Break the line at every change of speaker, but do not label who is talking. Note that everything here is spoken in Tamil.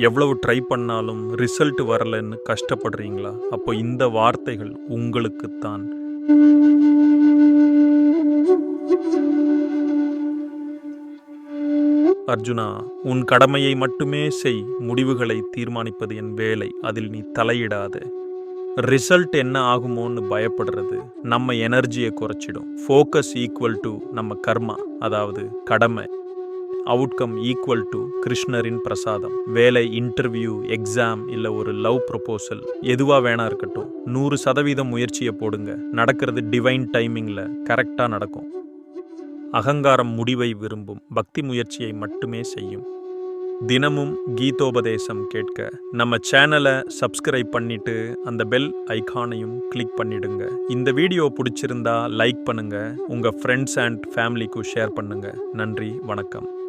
எவ்வளவு ட்ரை பண்ணாலும் ரிசல்ட் வரலன்னு கஷ்டப்படுறீங்களா? அப்போ இந்த வார்த்தைகள் உங்களுக்குத்தான். அர்ஜுனா உன் கடமையை மட்டுமே செய். முடிவுகளை தீர்மானிப்பது என் வேலை. அதில் நீ தலையிடாத. ரிசல்ட் என்ன ஆகுமோன்னு பயப்படுறது நம்ம எனர்ஜியை குறைச்சிடும். ஃபோக்கஸ் ஈக்குவல் டு நம்ம கர்மா அதாவது கடமை. அவுட்கம் ஈக்குவல் டு கிருஷ்ணரின் பிரசாதம் வேலை இன்டர்வியூ எக்ஸாம் இல்லை ஒரு லவ் ப்ரொபோசல் எதுவாக வேணா இருக்கட்டும். நூறு சதவீதம் முயற்சியை போடுங்க. நடக்கிறது டிவைன் டைமிங்கில் கரெக்டாக நடக்கும். அகங்காரம் முடிவை விரும்பும். பக்தி முயற்சியை மட்டுமே செய்யும். தினமும் கீதோபதேசம் கேட்க நம்ம சேனலை சப்ஸ்கிரைப் பண்ணிட்டு அந்த பெல் ஐகானையும் கிளிக் பண்ணிடுங்க. இந்த வீடியோ பிடிச்சிருந்தா லைக் பண்ணுங்க. உங்க ஃப்ரெண்ட்ஸ் அண்ட் ஃபேமிலிக்கும் ஷேர் பண்ணுங்க. நன்றி வணக்கம்.